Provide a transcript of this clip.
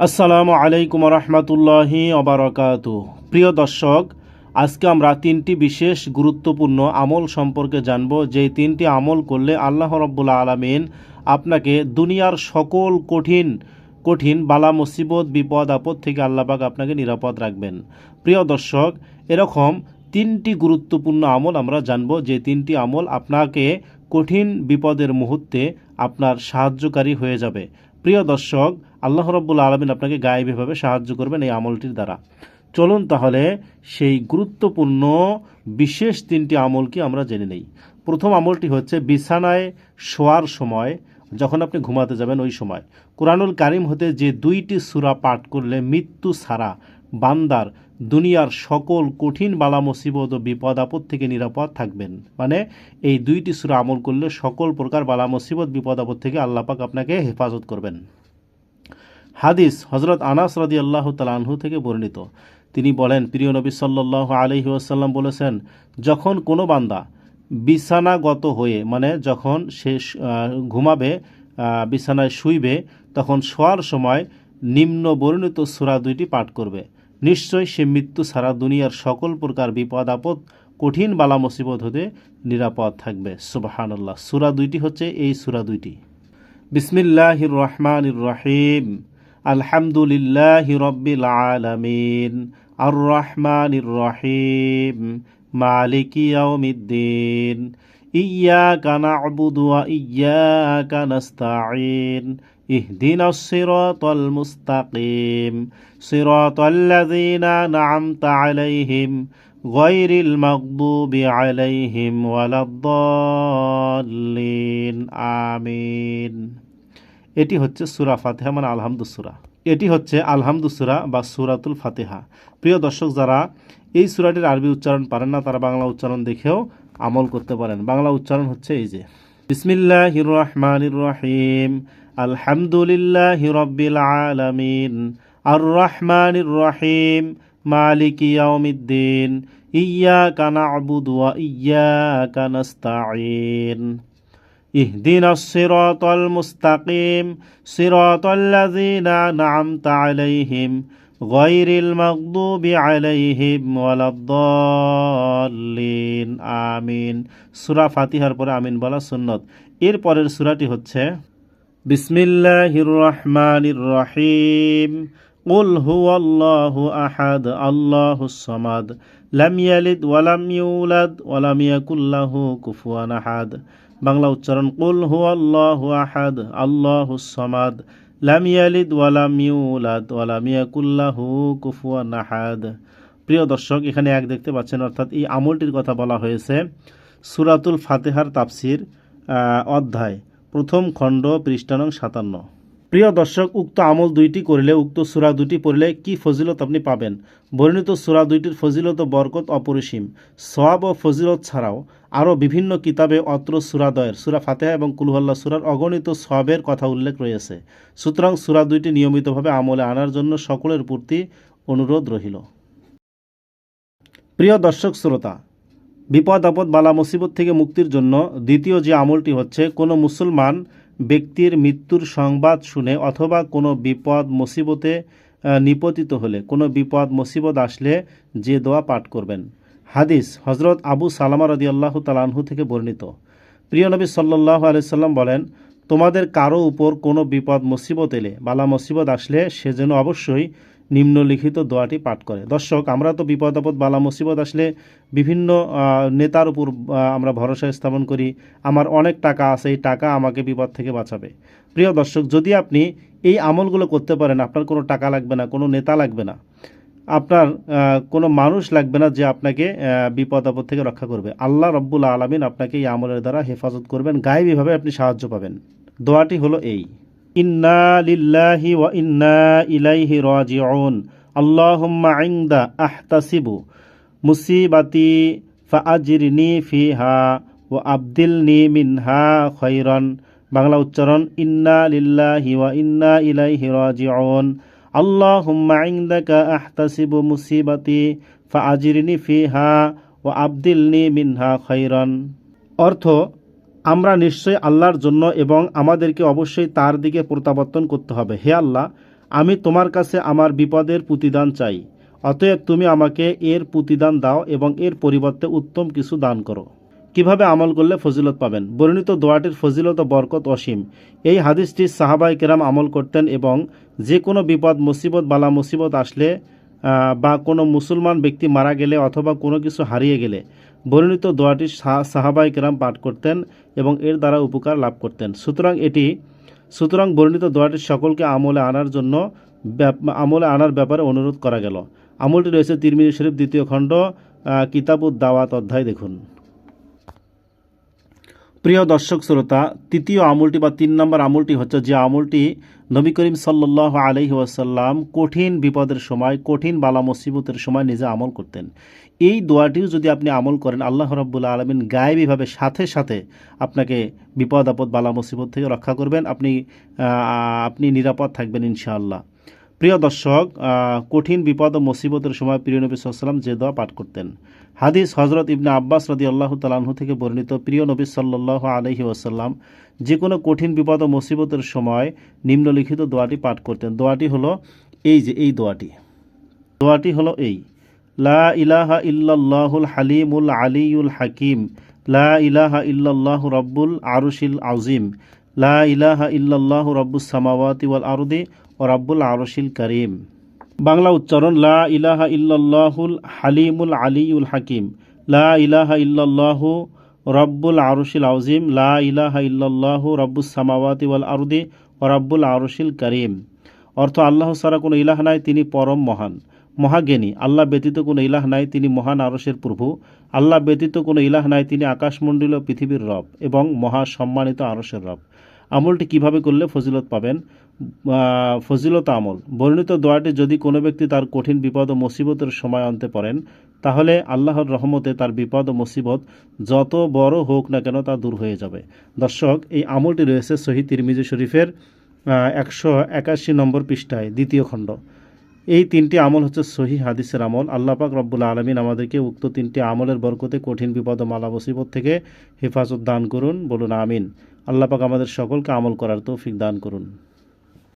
আসসালামু আলাইকুম রহমতুল্লাহি অবরাকাত প্রিয় দর্শক, আজকে আমরা তিনটি বিশেষ গুরুত্বপূর্ণ আমল সম্পর্কে জানব। যে তিনটি আমল করলে আল্লাহ রব্বুল্লা আলমিন আপনাকে দুনিয়ার সকল কঠিন কঠিন বালা, মুসিবত, বিপদ, আপদ থেকে আল্লাপাক আপনাকে নিরাপদ রাখবেন। প্রিয় দর্শক, এরকম তিনটি গুরুত্বপূর্ণ আমল আমরা জানব। যে তিনটি আমল আপনাকে কঠিন বিপদের মুহূর্তে আপনার সাহায্যকারী হয়ে যাবে। প্রিয় দর্শক, আল্লাহ রব্বুল আলমিন আপনাকে গায়েবীভাবে সাহায্য করবেন এই আমলটির দ্বারা। চলুন তাহলে সেই গুরুত্বপূর্ণ বিশেষ তিনটি আমল কি আমরা জেনে নেই। প্রথম আমলটি হচ্ছে বিছানায় শোয়ার সময়, যখন আপনি ঘুমাতে যাবেন ওই সময়। কোরআনুল কারিম হতে যে দুইটি সুরা পাঠ করলে মৃত্যু ছাড়া বান্দার দুনিয়ার সকল কঠিন বালা মুসিবত ও বিপদ আপদ থেকে নিরাপদ থাকবেন। মানে এই দুইটি সূরা আমল করলে সকল প্রকার বালা মুসিবত, বিপদ আপদ থেকে আল্লাপাক আপনাকে হেফাজত করবেন। হাদিস হজরত আনাস রাদি আল্লাহ তালাহু থেকে বর্ণিত। তিনি বলেন, প্রিয় নবী সাল্লাহ আলহি আসাল্লাম বলেছেন, যখন কোনো বান্দা বিছানাগত হয়ে মানে যখন সে ঘুমাবে বিছানায় শুইবে, তখন শোয়ার সময় নিম্ন বর্ণিত সূরা দুইটি পাঠ করবে। নিশ্চয় সে মৃত্যু সারা দুনিয়ার সকল প্রকার বিপদ, আপদ, কঠিন বালা মুসিবত হতে নিরাপদ থাকবে। সুবাহানুল্লাহ। সুরা দুইটি হচ্ছে, এই সুরা দুইটি। বিসমিল্লাহির রহমানির রহিম। আলহামদুলিল্লাহ রব্বিল আলামিন। আর রহমানির রহিম। মালিক ইয়াউমিদ্দিন। ইয়াকা না'বুদু ওয়া ইয়াকা নাস্তাঈন। اهدنا الصراط المستقيم صراط الذين أنعمت عليهم غير المغضوب عليهم ولا الضالين آمين এটি হচ্ছে সুরা ফাতেহা মানে আলহামদু সুরা এটি হচ্ছে আলহামদু সুরা বা সুরাতুল ফাতেহা প্রিয় দর্শক যারা এই সুরাটির আরবি উচ্চারণ পারেন না তারা বাংলা উচ্চারণ দেখেও আমল করতে পারেন বাংলা উচ্চারণ হচ্ছে এই যে বিসমিল্লাহ রহমানির রহিম আলহামদুলিল্লাহ হিরব্বিল আলমিন। আর রহমান রহিম মালিক ইয়াউমিদ্দিন। ইয়া কানা আবুদুয়া ইয়া কানাস্তাইন ইহদিন সিরাতাল মুস্তাকিম। সিরাতাল্লাযীনা আন'আমতা আলাইহিম। গায়রিল মাগদুবি আলাইহিম ওয়ালাদ-দাল্লিন। আমিন। সূরা ফাতিহার পরে আমিন বলা সুন্নত। এর পরের সূরাটি হচ্ছে বিসমিল্লাহির রহমানির রহিম قل هو الله أحد الله الصمد لم يلد ولم يولد ولم يكن له كفوا أحد বাংলা উচ্চারণ কুল হু আল্লাহ আহাদ আল্লাহ সমাদ লাম ইয়ালিদ ওয়ালাম ইউলাদ ওয়ালাম ইয়াকুল্লাহু কুফুয়ান আহাদ প্রিয় দর্শক এখানে এক দেখতে পাচ্ছেন অর্থাৎ এই আমলটির কথা বলা হয়েছে সুরাতুল ফাতেহার তাফসির আহ, অধ্যায় প্রথম খণ্ড পৃষ্ঠানং সাতান্ন। প্রিয় দর্শক, উক্ত আমল দুইটি করিলে, উক্ত সুরা দুটি পড়লে কি ফজিলত আপনি পাবেন? বর্ণিত সুরা দুইটির ফজিলত বরকত অপরিসীম। সওয়াব ও ফজিলত ছাড়াও আরও বিভিন্ন কিতাবে অত্র সুরাদয়ের সুরা ফাতেহা এবং কুলহল্লা সুরার অগণিত সবের কথা উল্লেখ রয়েছে। সুতরাং সুরা দুইটি নিয়মিতভাবে আমলে আনার জন্য সকলের প্রতি অনুরোধ রহিল। প্রিয় দর্শক, শ্রোতা বিপদ, আপদ, বালা, মুসিবত থেকে মুক্তির জন্য দ্বিতীয় যে আমলটি হচ্ছে, কোনো মুসলমান ব্যক্তির মৃত্যুর সংবাদ শুনে অথবা কোনো বিপদ, মুসিবতে নিপতিত হলে, কোনো বিপদ, মুসিবত আসলে যে দোয়া পাঠ করবেন। হাদিস হজরত আবু সালামা রদি আল্লাহ তালাহু থেকে বর্ণিত। প্রিয় নবী সাল্লাহ আলাইসাল্লাম বলেন, তোমাদের কারও উপর কোনো বিপদ, মুসিবত এলে, বালা, মুসিবত আসলে সে যেন অবশ্যই নিম্নলিখিত দোয়াটি পাঠ করে। দর্শক, আমরা তো বিপদ আপদ, বালা মুসিবত আসলে বিভিন্ন নেতার উপর আমরা ভরসা স্থাপন করি। আমার অনেক টাকা আছে, এই টাকা আমাকে বিপদ থেকে বাঁচাবে। প্রিয় দর্শক, যদি আপনি এই আমলগুলো করতে পারেন, আপনার কোনো টাকা লাগবে না, কোনো নেতা লাগবে না, আপনার কোনো মানুষ লাগবে না যে আপনাকে বিপদ আপদ থেকে রক্ষা করবে। আল্লাহ রব্বুল আলমিন আপনাকে এই আমলের দ্বারা হেফাজত করবেন। গায়েবীভাবে আপনি সাহায্য পাবেন। দোয়াটি হলো এই। ইন্না লিল্লাহি ওয়া ইন্না ইলাইহি রাজিউন আল্লাহুম্মা ইনদা আহতাসিবু মুসিবাতি ফাআজিরনি ফিহা ওয়া আবদিলনি মিনহা খৈরন বাংলা উচ্চারণ ইন্না লিল্লাহি ওয়া ইন্না ইলাইহি রাজিউন আল্লাহুম্মা ইনদাকা আহতাসিবু মুসিবাতি ফাআজিরনি ফিহা ওয়া আবদিলনি মিনহা খৈরন অর্থ আমরা নিশ্চয়ই আল্লাহর জন্য এবং আমাদেরকে অবশ্যই তার দিকে প্রত্যাবর্তন করতে হবে। হে আল্লাহ, আমি তোমার কাছে আমার বিপদের প্রতিদান চাই। অতএব তুমি আমাকে এর প্রতিদান দাও এবং এর পরিবর্তে উত্তম কিছু দান করো। কীভাবে আমল করলে ফজিলত পাবেন? বর্ণিত দোয়াটির ফজিলত ও বরকত অসীম। এই হাদিসটি সাহাবাই কেরাম আমল করতেন এবং যে কোনো বিপদ, মুসিবত, বালা মুসিবত আসলে বা কোনো মুসলমান ব্যক্তি মারা গেলে অথবা কোনো কিছু হারিয়ে গেলে বর্ণিত দোয়াটি সাহাবাই কেরাম পাঠ করতেন এবং এর দ্বারা উপকার লাভ করতেন। সুতরাং এটি, সুতরাং বর্ণিত দোয়াটি সকলকে আমলে আনার জন্য আমলে আনার ব্যাপারে অনুরোধ করা গেল। আমলটি রয়েছে তিরমিজি শরীফ দ্বিতীয় খণ্ড কিতাবুদ্দাওয়াত কিতাবুদ দাওয়াত অধ্যায় দেখুন। প্রিয় দর্শক শ্রোতা, তৃতীয় আমলটি বা তিন নম্বর আমলটি হচ্ছে যে আমলটি নবী করিম সাল্লাহ আলহি ওয়াসাল্লাম কঠিন বিপদের সময়, কঠিন বালা মুসিবতের সময় নিজে আমল করতেন। এই দোয়াটিও যদি আপনি আমল করেন, আল্লাহ রব্বুল্লা আলমিন গায়েবীভাবে সাথে সাথে আপনাকে বিপদ আপদ বালা মুসিবত থেকে রক্ষা করবেন। আপনি আপনি নিরাপদ থাকবেন ইনশাআল্লাহ। প্রিয় দর্শক কঠিন বিপদ ও মুসিবতের সময় প্রিয় নবী সাল্লাম যে দোয়া পাঠ করতেন। হাদিস হজরত ইবনে আব্বাস রদি আল্লাহ তালাহু থেকে বর্ণিত প্রিয় নবী সাল্লাহ আলহি ওসাল্লাম যে কোনো কঠিন বিপদ ও মুসিবতের সময় নিম্নলিখিত দোয়াটি পাঠ করতেন। দোয়াটি হলো এই যে, এই দোয়াটি। দোয়াটি হলো এই, লা ইলাহা ইল্লাল্লাহুল হালিমুল আলিউল হাকিম, লা ইলাহা ইল্লাল্লাহু রব্বুল আরুশিল আউজিম লা ইলাহা ইল্লাল্লাহু রব্বুস সামাওয়াতি ওয়াল আরদি ও রব্বুল আরশিল করিম। বাংলা উচ্চারণ, লা ইলাহা ইল্লাল্লাহুল হালিমুল আলিউল হাকিম। লা ইলাহা ইল্লাল্লাহু রব্বুল আরশিল আউজিম লা ইলাহা ইল্লাল্লাহু রব্বুস সামাওয়াতি ওয়াল আরদি ও রব্বুল আরশিল করিম। অর্থ, আল্লাহ ছাড়া কোনো ইলাহ নাই, তিনি পরম মহান। মহাজ্ঞানী, আল্লাহ ব্যতীত কোনো ইলাহ নাই, তিনি মহান আরশের প্রভু। আল্লাহ ব্যতীত কোনো ইলাহ নাই, তিনি আকাশমণ্ডল ও পৃথিবীর রব এবং মহা সম্মানিত আরশের রব। আমলটি কীভাবে করলে ফজিলত পাবেন? ফজিলত আমল। বর্ণিত দোয়াটি যদি কোনো ব্যক্তি তার কঠিন বিপদ ও মুসিবতের সময় আনতে পারেন, তাহলে আল্লাহর রহমতে তার বিপদ ও মুসিবত যত বড় হোক না কেন তা দূর হয়ে যাবে। দর্শক, এই আমলটি রয়েছে শহীদ তিরমিজি শরীফের একশো একাশি নম্বর পৃষ্ঠায়, দ্বিতীয় খণ্ড। এই তিনটি আমল হচ্ছে সহি হাদিসের আমল। আল্লাহ পাক রব্বুল আলমিন আমাদেরকে উক্ত তিনটি আমলের বরকতে কঠিন বিপদ ও মালা মুসিবত থেকে হেফাজত দান করুন। বলুন, আমিন। আল্লাহ পাক আমাদের সকলকে আমল করার তৌফিক দান করুন।